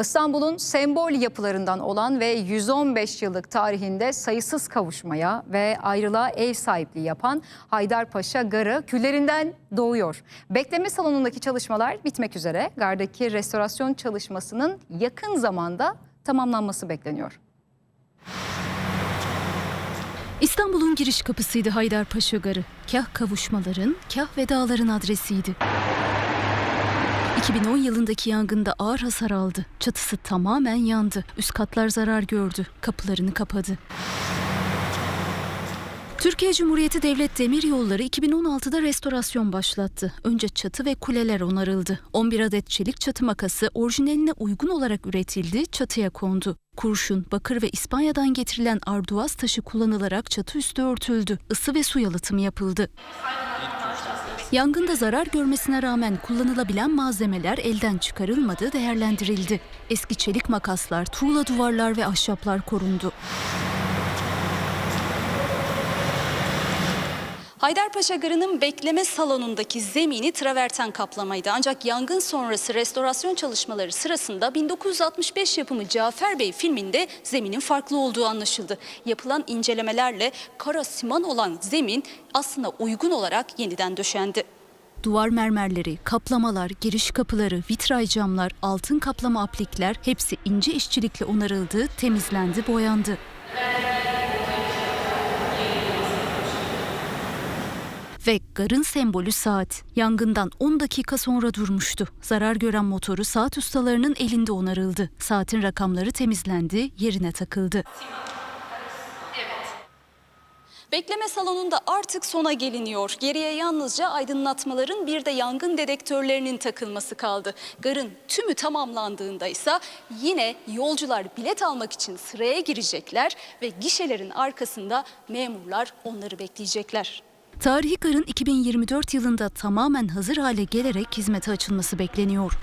İstanbul'un sembol yapılarından olan ve 115 yıllık tarihinde sayısız kavuşmaya ve ayrılığa ev sahipliği yapan Haydarpaşa Garı küllerinden doğuyor. Bekleme salonundaki çalışmalar bitmek üzere. Gardaki restorasyon çalışmasının yakın zamanda tamamlanması bekleniyor. İstanbul'un giriş kapısıydı Haydarpaşa Garı. Kah kavuşmaların, kah vedaların adresiydi. 2010 yılındaki yangında ağır hasar aldı. Çatısı tamamen yandı. Üst katlar zarar gördü. Kapılarını kapadı. Türkiye Cumhuriyeti Devlet Demir Yolları 2016'da restorasyon başlattı. Önce çatı ve kuleler onarıldı. 11 adet çelik çatı makası orijinaline uygun olarak üretildi, çatıya kondu. Kurşun, bakır ve İspanya'dan getirilen arduaz taşı kullanılarak çatı üstü örtüldü. Isı ve su yalıtımı yapıldı. Yangında zarar görmesine rağmen kullanılabilen malzemeler elden çıkarılmadı, değerlendirildi. Eski çelik makaslar, tuğla duvarlar ve ahşaplar korundu. Haydarpaşa Garı'nın bekleme salonundaki zemini traverten kaplamaydı. Ancak yangın sonrası restorasyon çalışmaları sırasında 1965 yapımı Cafer Bey filminde zeminin farklı olduğu anlaşıldı. Yapılan incelemelerle kara siman olan zemin aslında uygun olarak yeniden döşendi. Duvar mermerleri, kaplamalar, giriş kapıları, vitray camlar, altın kaplama aplikler hepsi ince işçilikle onarıldı, temizlendi, boyandı. Ve garın sembolü saat. Yangından 10 dakika sonra durmuştu. Zarar gören motoru saat ustalarının elinde onarıldı. Saatin rakamları temizlendi, yerine takıldı. Bekleme salonunda artık sona geliniyor. Geriye yalnızca aydınlatmaların bir de yangın dedektörlerinin takılması kaldı. Garın tümü tamamlandığında ise yine yolcular bilet almak için sıraya girecekler ve gişelerin arkasında memurlar onları bekleyecekler. Tarihi garın 2024 yılında tamamen hazır hale gelerek hizmete açılması bekleniyor.